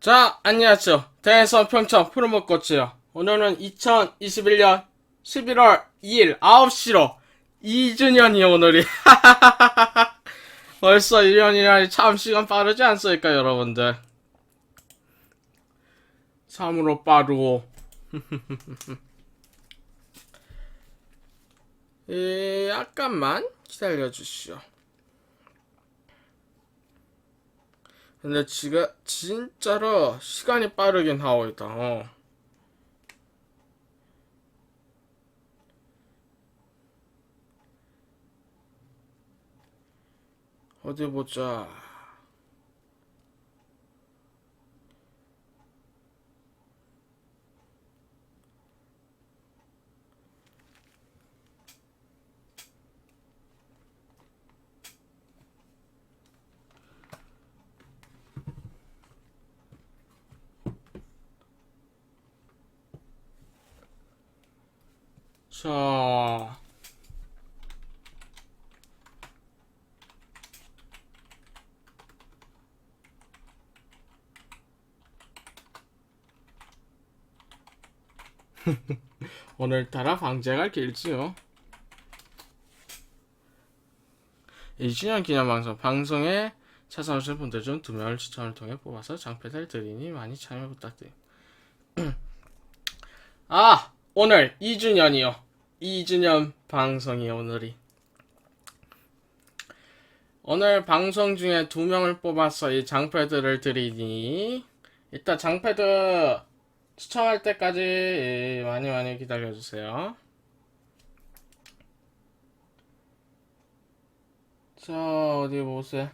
자, 안녕하세요. 대선 평창 프로모코치요. 오늘은 2021년 11월 2일 9시로 2주년이 오늘이. 벌써 1년이라니 참 시간 빠르지 않습니까, 여러분들? 참으로 빠르고. 예, 약간만 기다려주시오. 근데 지금 진짜로 시간이 빠르긴 하오이다. 어. 어디 보자. 자. 오늘따라 방제가 길지요. 2주년 기념 방송 방송에 찾아오신 분들 중 두 명을 추천을 통해 뽑아서 장패를 드리니 많이 참여 부탁드립니다. 아 오늘 2주년이요. 2주년 방송이 오늘이. 오늘 방송 중에 두 명을 뽑아서 이 장패드를 드리니 이따 장패드 추첨할 때까지 예, 많이 많이 기다려주세요. 자 어디 보세요.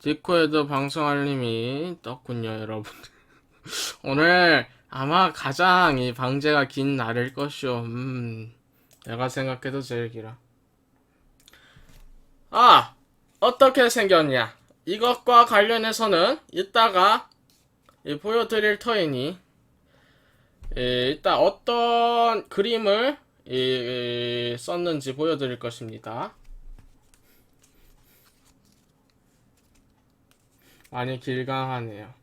디코에도 방송 알림이 떴군요, 여러분들. 오늘 아마 가장 이 방제가 긴 날일 것이오. 음, 내가 생각해도 제일 길어. 아, 어떻게 생겼냐? 이것과 관련해서는 이따가 예, 보여드릴 터이니 예, 이따 어떤 그림을 예, 예, 썼는지 보여드릴 것입니다. 많이 길강하네요.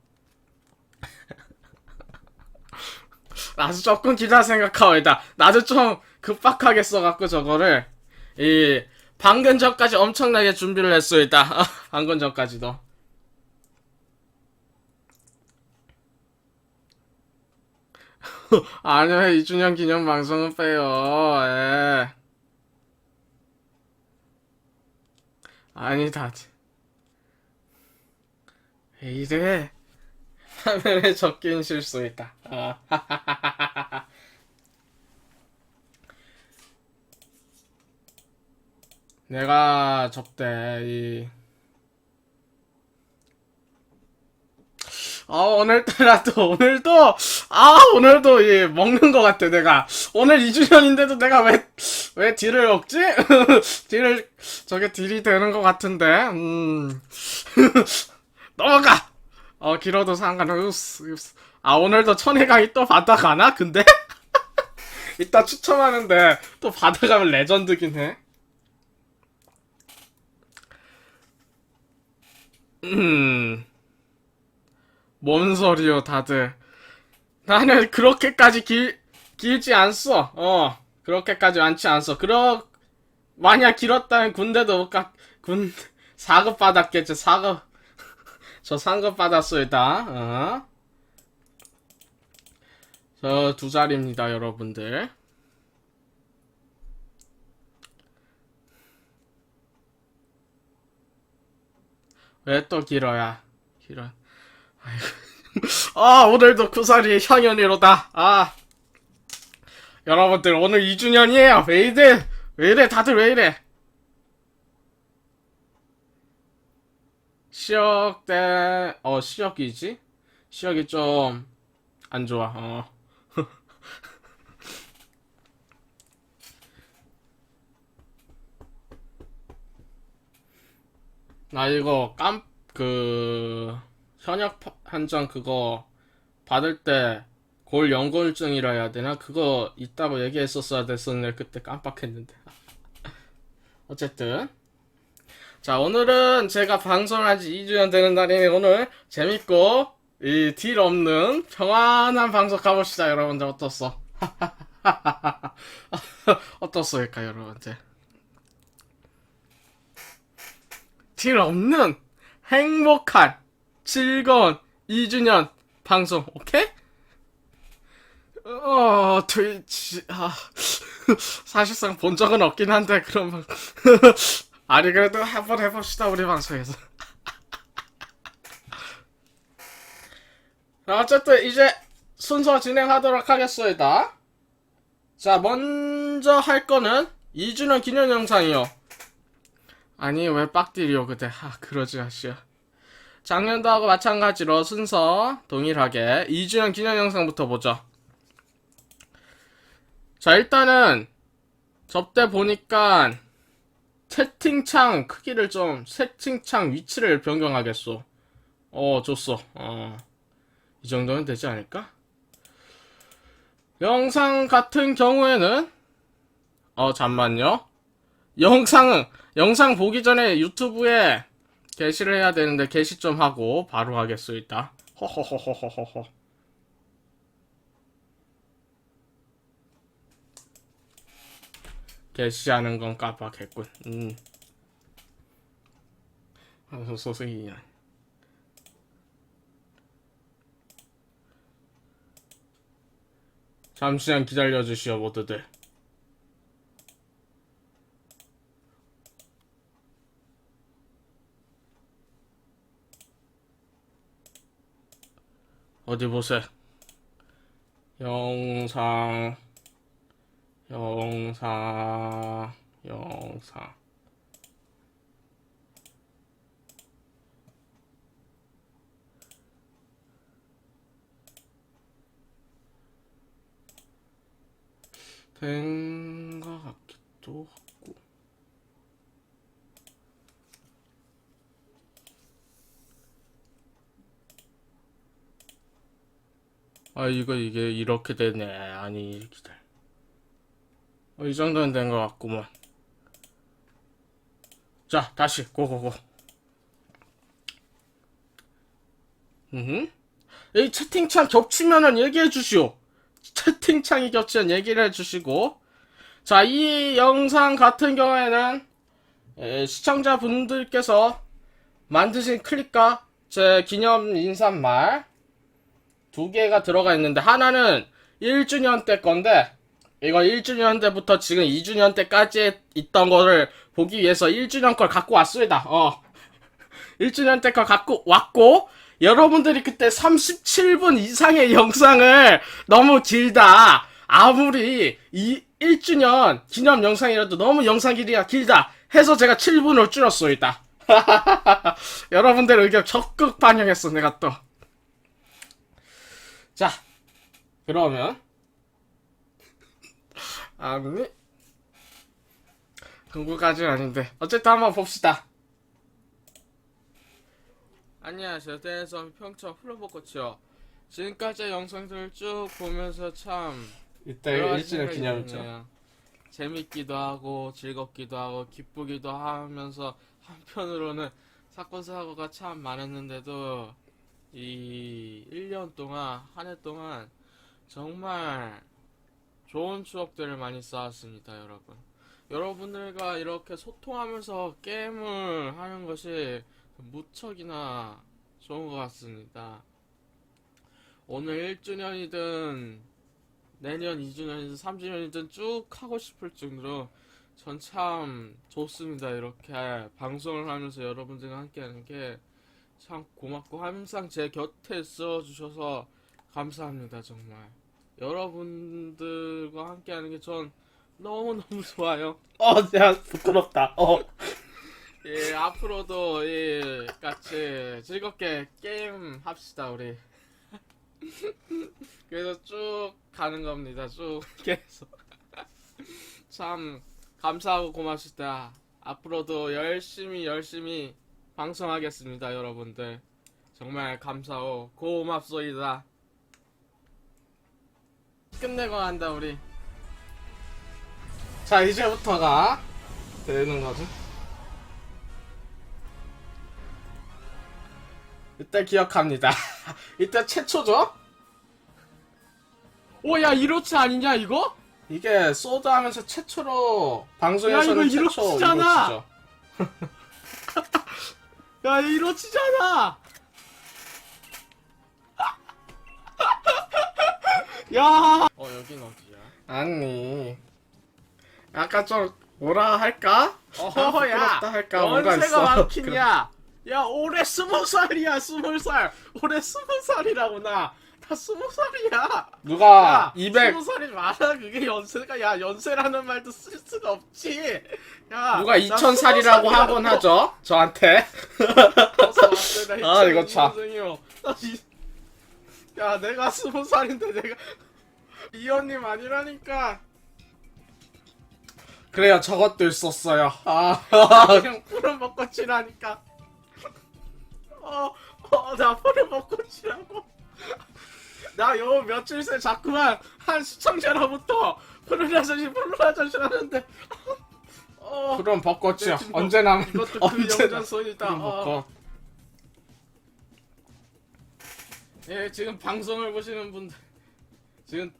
나도 조금 길다 생각하오이다. 나도 좀 급박하게 써갖고 저거를 이 방금 전까지 엄청나게 준비를 했소이다. 방금 전까지도. 아니요, 2주년 기념 방송은 빼요. 예. 아니다. 왜 이래? 화면에 적긴 실수있다. 아. 내가 접대 이. 아 오늘따라 또 오늘도 아 오늘도 이 먹는 것 같아 내가 오늘 2주년인데도 내가 왜 왜 딜을 먹지? 딜을 저게 딜이 되는 것 같은데 음 넘어가 어 길어도 상관없어 아 오늘도 천혜강이 또 받아가나 근데 이따 추첨하는데 또 받아가면 레전드긴 해. 음. 뭔 소리요, 다들. 나는 그렇게까지 길, 길지 않소. 어, 그렇게까지 많지 않소. 그러, 만약 길었다면 군대도 못 가, 군, 4급 받았겠지, 4급. 저 상급 받았소이다, 어. 저두 자리입니다, 여러분들. 왜 또 길어야? 길어. 아, 오늘도 구살이 향연이로다. 아. 여러분들, 오늘 2주년이에요. 왜 이래? 왜 이래? 다들 왜 이래? 시역 때, 어, 시역이지? 시역이 좀, 안 좋아, 어. 나 이거 깜, 그, 현역 파- 한정 그거 받을 때 골 연골증이라 해야 되나? 그거 있다고 얘기했었어야 됐었는데 그때 깜빡했는데. 어쨌든 자, 오늘은 제가 방송한 지 2주년 되는 날이니 오늘 재밌고, 이 딜 없는 평안한 방송 가봅시다, 여러분들. 어떻소? 어떻소일까, 여러분들? 딜 없는 행복한 즐거운 2주년 방송, 오케이? 어, 트위치, 아, 사실상 본 적은 없긴 한데, 그러면. 아니, 그래도 한번 해봅시다, 우리 방송에서. 자, 어쨌든, 이제 순서 진행하도록 하겠습니다. 자, 먼저 할 거는 2주년 기념 영상이요. 아니, 왜 빡딜이요, 그대. 아, 그러지 마시오. 작년도 하고 마찬가지로 순서 동일하게 2주년 기념 영상부터 보죠. 자, 일단은 접대 보니까 채팅창 크기를 좀 채팅창 위치를 변경하겠소. 어, 좋소. 어. 이 정도면 되지 않을까? 영상 같은 경우에는 어, 잠만요. 영상은 영상 보기 전에 유튜브에 게시를 해야 되는데 게시 좀 하고 바로 하겠습니다. 허허허허허허. 게시하는 건 깜빡했군. 음. 아, 소승이야. 잠시만 기다려 주시오, 모두들. 어디 보세. 영상, 영상, 영상. 된 것 같기도 하고. 아, 이거, 이게 이렇게 되네. 아니, 기다려. 어, 이 정도는 된 것 같구먼. 자, 다시, 고고고. 음, 이 채팅창 겹치면은 얘기해 주시오. 채팅창이 겹치면 얘기를 해 주시고. 자, 이 영상 같은 경우에는, 에, 시청자분들께서 만드신 클립과 제 기념 인사말, 두 개가 들어가 있는데 하나는 1주년 때 건데 이거 1주년 때부터 지금 2주년 때까지 있던 거를 보기 위해서 1주년 걸 갖고 왔습니다. 어. 1주년 때 걸 갖고 왔고 여러분들이 그때 37분 이상의 영상을 너무 길다. 아무리 이 1주년 기념 영상이라도 너무 영상 길이가 길다 해서 제가 7분을 줄였습니다. 여러분들 의견 적극 반영했어 내가 또. 자, 그러면 아니 그거까지는 아닌데 어쨌든 한번 봅시다. 안녕하세요. 댄서 평창 플로버 코치요. 지금까지 영상들을 쭉 보면서 참 이때 여러 가지 일주년 생각이 기념이죠. 드네요. 재밌기도 하고 즐겁기도 하고 기쁘기도 하면서 한편으로는 사건 사고가 참 많았는데도 이 1년 동안 한 해 동안 정말 좋은 추억들을 많이 쌓았습니다, 여러분. 여러분들과 이렇게 소통하면서 게임을 하는 것이 무척이나 좋은 것 같습니다. 오늘 1주년이든 내년 2주년이든 3주년이든 쭉 하고 싶을 정도로 전 참 좋습니다. 이렇게 방송을 하면서 여러분들과 함께 하는 게 참 고맙고 항상 제 곁에 있어 주셔서 감사합니다. 정말. 여러분들과 함께 하는 게 전 너무너무 좋아요. 어, 야 부끄럽다. 어, 예, 앞으로도 예, 같이 즐겁게 게임 합시다, 우리. 그래서 쭉 가는 겁니다. 쭉 계속. 참 감사하고 고맙습니다. 앞으로도 열심히 열심히 방송하겠습니다, 여러분들. 정말 감사하고 고맙소이다. 끝내고 간다, 우리. 자, 이제부터가 되는 거죠. 이때 기억합니다. 이때 최초죠? 오야 이로치 아니냐 이거? 이게 소드 하면서 최초로 방송에서는 야, 이거 최초 이로치잖아. 이로치죠. 야 이로치잖아. 야 어 여긴 어디야? 아니 아까 좀 뭐라 할까? 어허야 부끄럽다 할까 뭔가 연세가 있어. 많겠냐? 야 올해 스무 살이야 스무 살. 올해 스무 살이라고 나. 나 스무 살이야. 누가 200 스무 살이 많아 그게 연세가 야 연세라는 말도 쓸 수가 없지. 야 누가 나 2000 살이라고 스무 하곤 살이라고. 하죠 저한테 아, 이거 참. 2002년생이요. 나 이- 야 내가 스무 살인데 내가 이현님 아니라니까 그래요 저것도 있었어요 아 그냥 푸른 벚꽃이라니까 어어나 푸른 벚꽃이라고 나 요 며칠 새 자꾸만 한 시청자로부터 푸른 아저씨 푸른 아저씨 하는데. 어. 네, 지금 언제나 이것도 그 언제나 영전선이다. 푸른 어. 벚꽃. 예, 지금 방송을 보시는 분들 지금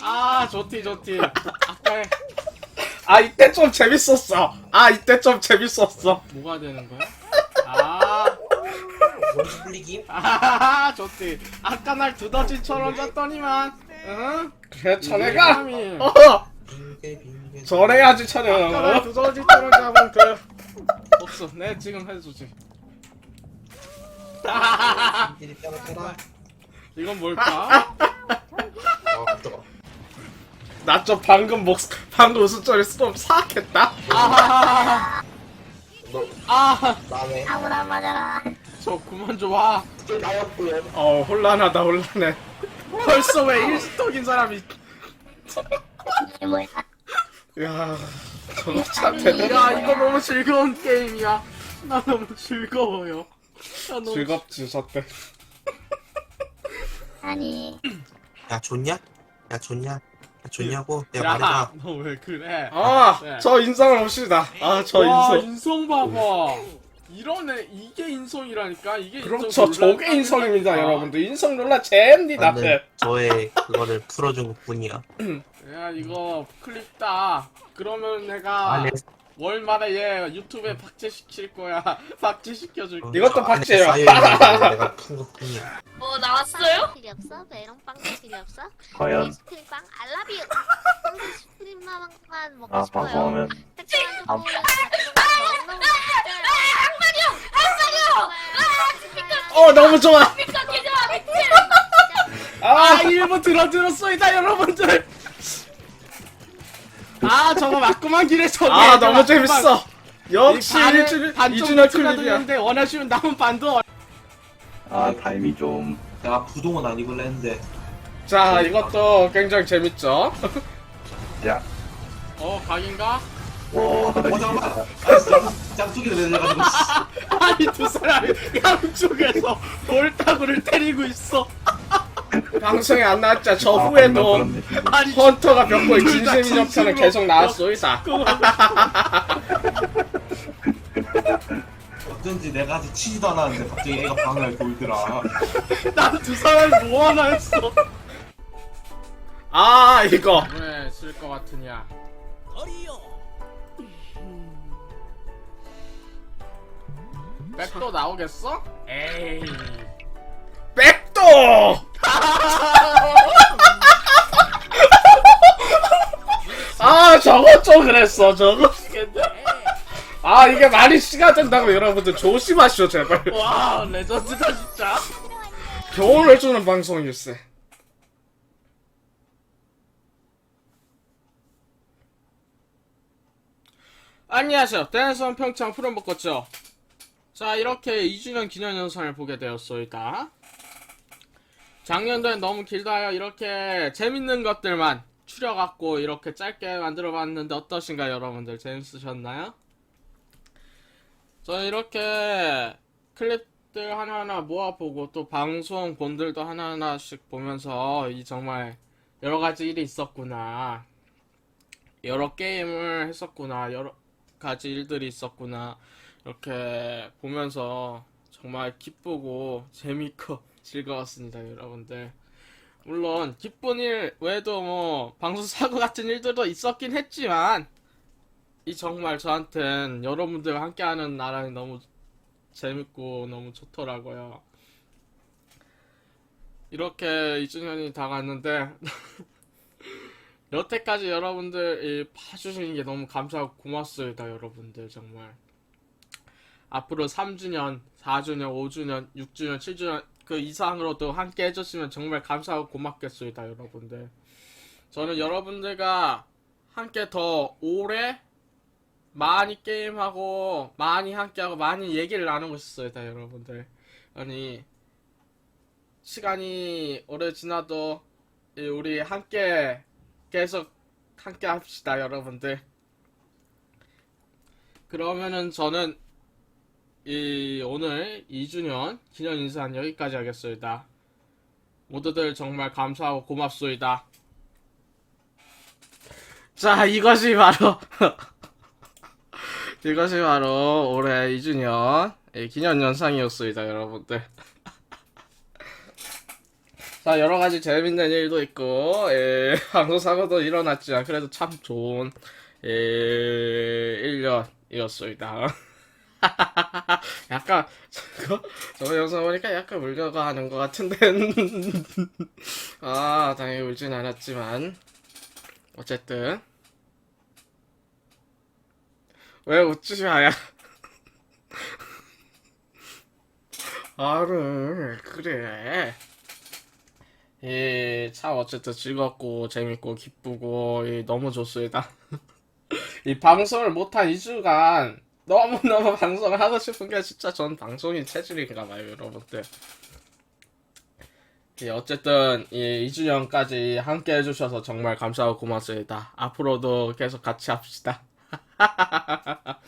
아 좋디 좋티. 아까 아 이때 좀 재밌었어. 아 이때 좀 재밌었어. 뭐가 되는 거야? 아, 원수 불리기? 아 좋티 아까 날 두더지처럼 잤더니만 응? 그래 사람이 어! 저래야지 아까 날 천여 두더지처럼 잡은 그 복수. 내 지금 해주지. 따라따라. 이건 뭘까? 아 깜짝아. 나좀 방금 목 방금 웃음소리 좀 사악했다? 아하하하 너 아저 나네 그만 좀와. 나였고요. 어 혼란하다 혼란해. 벌써 왜 일스톡인 사람이. 야 저거 참 대단해. 야 이거 너무 즐거운 게임이야. 나 너무 즐거워요. 나 너무 즐겁지 저때. 아니. 야 좋냐? 야 좋냐? 야 좋냐고? 내가 말해봐. 야, 너 왜 그래? 아 네. 저 인성을 봅시다. 아 저 와, 인성. 인성 봐봐. 이러네, 이게 인성이라니까. 이게 그렇죠 인성 저게 인성입니다. 여러분들 인성 논란 잼니다 나는 저의 그거를 풀어준 것 뿐이야 야, 이거 클립 따. 그러면 내가 안에 월말에 얘 유튜브에 박제시킬 거야. 박제시켜줄게. 이것도 안에 박제예요. 쌓여있는 걸 내가 푼 것 뿐이야 뭐 나왔어요? 필요 없어? 메론빵 필요 없어? 과연 아이스크림빵 알라뷰 아이스크림만 먹고 아 싶어요 방송하면 아, 보면 너무너무 어 너무 좋아 아 아, 일부 들어 들었소이다, 여러분들. 아, 저거 맞구만 길에 저기. 아 너무 재밌어 역시 일주일 이준혁 클립이야 원하시면 남은 반도. 아 타임이 좀 내가 부동은 아니길래 했는데 자 이것도 굉장히 재밌죠 야. 어, 각인가? 오, 어 잠깐만 아, 짱뚜기를 내려가지고 아니 두 사람이 양쪽에서 돌다구를 때리고 있어. 방송에 안 나왔자 저 아, 후에도. 아니 헌터가 둘다 진심인 협찬은 진심으로 계속 나왔소이다 어쩐지 내가 아직 치지도 않았는데 갑자기 애가 방을 돌더라 나도 두 사람을 모아놔 했어. 아 이거 왜 쓸 것 같으냐? 백도 나오겠어? 에이. 백도! 아 저거 좀 그랬어 저거. 아 이게 말이 씨가 된다고 여러분들 조심하시오 제발. 와 레전드다 진짜. 교훈을 주는 방송일세. 안녕하세요. 댄선 평창 푸른벚꽃죠 자 이렇게 2주년 기념 영상을 보게 되었소이다 작년도엔 너무 길다요. 이렇게 재밌는 것들만 추려갖고 이렇게 짧게 만들어봤는데 어떠신가요 여러분들? 재밌으셨나요? 저는 이렇게 클립들 하나하나 모아보고 또 방송 본들도 하나하나씩 보면서 이 정말 여러 가지 일이 있었구나. 여러 게임을 했었구나. 여러 가지 일들이 있었구나 이렇게 보면서 정말 기쁘고 재밌고 즐거웠습니다, 여러분들. 물론 기쁜 일 외에도 뭐 방송 사고 같은 일들도 있었긴 했지만 이 정말 저한텐 여러분들과 함께하는 나라는 너무 재밌고 너무 좋더라고요. 이렇게 2주년이 다갔는데 여태까지 여러분들 봐주시는 게 너무 감사하고 고맙습니다, 여러분들 정말. 앞으로 3주년, 4주년, 5주년, 6주년, 7주년 그 이상으로도 함께 해줬으면 정말 감사하고 고맙겠습니다, 여러분들. 저는 여러분들과 함께 더 오래 많이 게임하고 많이 함께하고 많이 얘기를 나누고 싶습니다, 여러분들. 아니 시간이 오래 지나도 이 우리 함께 계속 함께 합시다, 여러분들. 그러면은 저는 이 오늘 2주년 기념 인사는 여기까지 하겠습니다. 모두들 정말 감사하고 고맙습니다. 자, 이것이 바로 이것이 바로 올해 2주년 기념 영상이었습니다, 여러분들. 자, 여러 가지 재밌는 일도 있고, 예, 방송 사고도 일어났지만, 그래도 참 좋은, 예, 1년이었습니다. 약간, 저거, 저 영상 보니까 약간 울려가 하는 것 같은데. 아, 당연히 울진 않았지만, 어쨌든. 왜 웃지 마야? 아를, 그래. 예, 참 어쨌든 즐겁고 재밌고 기쁘고 예, 너무 좋습니다. 이 방송을 못한 2주간 너무너무 방송을 하고 싶은 게 진짜 전 방송인 체질인가 봐요, 여러분들. 예, 어쨌든 이 2주년까지 함께 해주셔서 정말 감사하고 고맙습니다. 앞으로도 계속 같이 합시다.